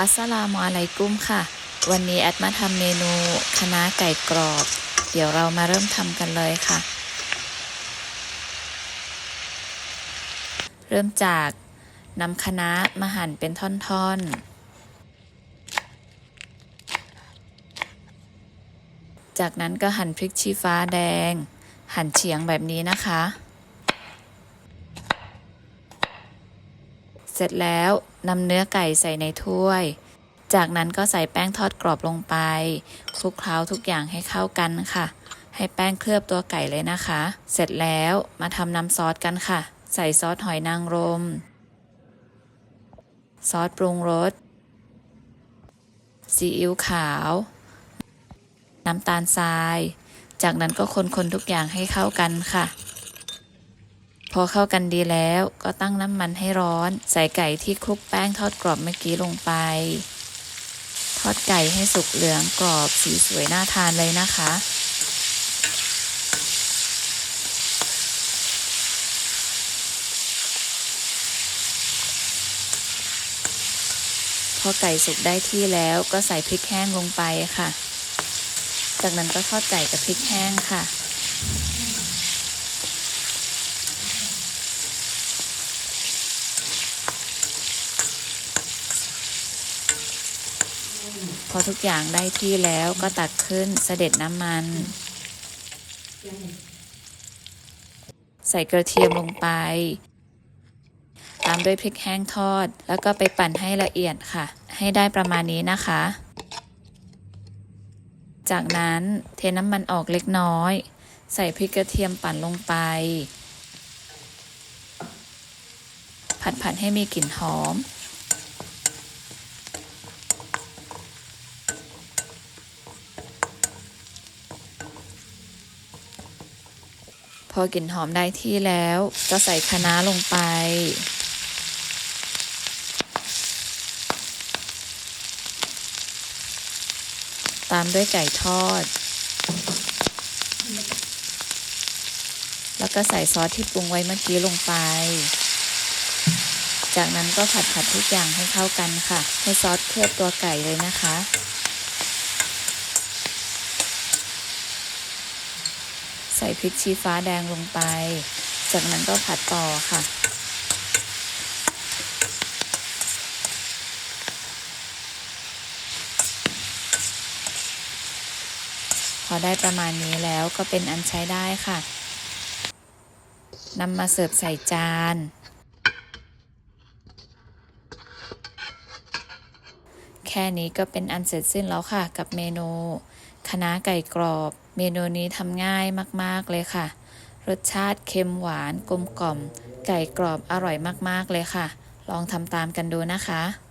อัสสลามุอะลัยกุมค่ะ วันนี้แอดมาทำเมนูคณะไก่กรอบ เดี๋ยวเรามาเริ่มทำกันเลยค่ะ เริ่มจากนำคณะมาหั่นเป็นท่อนๆ จากนั้นก็หั่นพริกชี้ฟ้าแดง หั่นเฉียงแบบนี้นะคะ เสร็จแล้วนำเนื้อไก่ใส่ในถ้วย จากนั้นก็ใส่แป้งทอดกรอบลงไปคลุกเคล้าทุกอย่างให้เข้ากันค่ะ ให้แป้งเคลือบตัวไก่เลยนะคะ เสร็จแล้วมาทำน้ำซอสกันค่ะ ใส่ซอสหอยนางรม ซอสปรุงรสซีอิ๊วขาว น้ำตาลทราย จากนั้นก็คนๆทุกอย่างให้เข้ากันค่ะ พอเข้ากันดีแล้วก็ตั้งน้ำมันให้ร้อน ใส่ไก่ที่คลุกแป้งทอดกรอบเมื่อกี้ลงไป ทอดไก่ให้สุกเหลืองกรอบสีสวยน่าทานเลยนะคะ พอไก่สุกได้ที่แล้วก็ใส่พริกแห้งลงไปค่ะ จากนั้นก็ทอดไก่กับพริกแห้งค่ะ พอทุกอย่างได้ที่แล้วก็ตักขึ้นเสด็จน้ำมัน ใส่กระเทียมลงไป ตามด้วยพริกแห้งทอด แล้วก็ไปปั่นให้ละเอียดค่ะ ให้ได้ประมาณนี้นะคะ จากนั้นเทน้ำมันออกเล็กน้อย ใส่พริกกระเทียมปั่นลงไป ผัดผัดให้มีกลิ่นหอม พอกลิ่นหอมได้ที่แล้วก็ใส่คะน้าลงไป ตามด้วยไก่ทอด แล้วก็ใส่ซอสที่ปรุงไว้เมื่อกี้ลงไป จากนั้นก็ผัดผัดทุกอย่างให้เข้ากันค่ะ ให้ซอสเคลือบตัวไก่เลยนะคะ ใส่พริกชี้ฟ้าแดงลงไป จากนั้นก็ผัดต่อค่ะ พอได้ประมาณนี้แล้วก็เป็นอันใช้ได้ค่ะนำมาเสิร์ฟใส่จาน แค่นี้ก็เป็นอันเสร็จสิ้นแล้วค่ะ กับเมนูคณะไก่กรอบ เมนูนี้ทำง่ายมากๆเลยค่ะ รสชาติเค็มหวานกลมกล่อม ไก่กรอบอร่อยมากๆเลยค่ะ ลองทำตามกันดูนะคะ